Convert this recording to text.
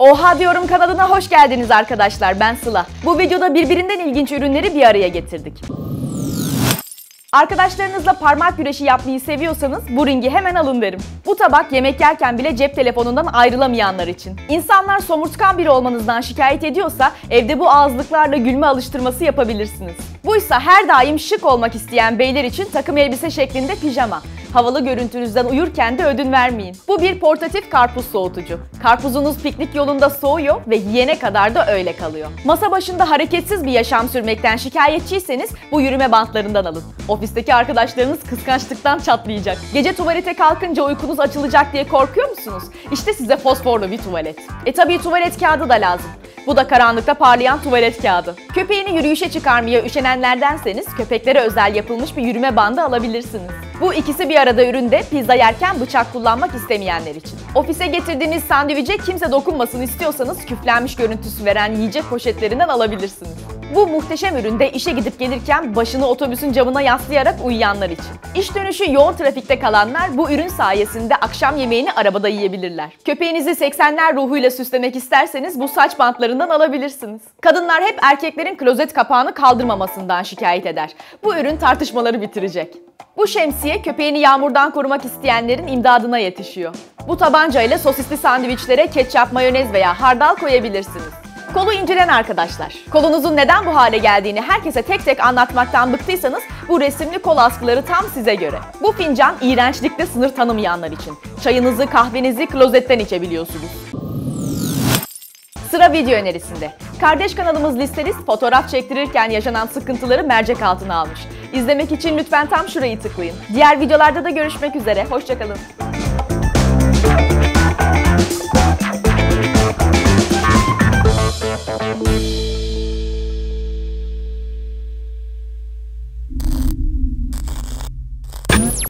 Oha diyorum kanalına hoş geldiniz arkadaşlar. Ben Sıla. Bu videoda birbirinden ilginç ürünleri bir araya getirdik. Arkadaşlarınızla parmak güreşi yapmayı seviyorsanız bu ringi hemen alın derim. Bu tabak yemek yerken bile cep telefonundan ayrılamayanlar için. İnsanlar somurtkan biri olmanızdan şikayet ediyorsa evde bu ağızlıklarla gülme alıştırması yapabilirsiniz. Bu ise her daim şık olmak isteyen beyler için takım elbise şeklinde pijama. Havalı görüntünüzden uyurken de ödün vermeyin. Bu bir portatif karpuz soğutucu. Karpuzunuz piknik yolunda soğuyor ve yiyene kadar da öyle kalıyor. Masa başında hareketsiz bir yaşam sürmekten şikayetçiyseniz bu yürüme bantlarından alın. Ofisteki arkadaşlarınız kıskançlıktan çatlayacak. Gece tuvalete kalkınca uykunuz açılacak diye korkuyor musunuz? İşte size fosforlu bir tuvalet. E tabii tuvalet kağıdı da lazım. Bu da karanlıkta parlayan tuvalet kağıdı. Köpeğini yürüyüşe çıkarmaya üşenenlerdenseniz köpeklere özel yapılmış bir yürüme bandı alabilirsiniz. Bu ikisi bir arada üründe pizza yerken bıçak kullanmak istemeyenler için. Ofise getirdiğiniz sandviçe kimse dokunmasın istiyorsanız küflenmiş görüntüsü veren yiyecek poşetlerinden alabilirsiniz. Bu muhteşem üründe işe gidip gelirken başını otobüsün camına yaslayarak uyuyanlar için. İş dönüşü yoğun trafikte kalanlar bu ürün sayesinde akşam yemeğini arabada yiyebilirler. Köpeğinizi 80'ler ruhuyla süslemek isterseniz bu saç bantlarından alabilirsiniz. Kadınlar hep erkeklerin klozet kapağını kaldırmamasından şikayet eder. Bu ürün tartışmaları bitirecek. Bu şemsiye köpeğini yağmurdan korumak isteyenlerin imdadına yetişiyor. Bu tabanca ile sosisli sandviçlere ketçap, mayonez veya hardal koyabilirsiniz. Kolu incelen arkadaşlar. Kolunuzun neden bu hale geldiğini herkese tek tek anlatmaktan bıktıysanız bu resimli kol askıları tam size göre. Bu fincan iğrençlikte sınır tanımayanlar için. Çayınızı, kahvenizi klozetten içebiliyorsunuz. Sıra video önerisinde. Kardeş kanalımız Listelist fotoğraf çektirirken yaşanan sıkıntıları mercek altına almış. İzlemek için lütfen tam şurayı tıklayın. Diğer videolarda da görüşmek üzere. Hoşçakalın.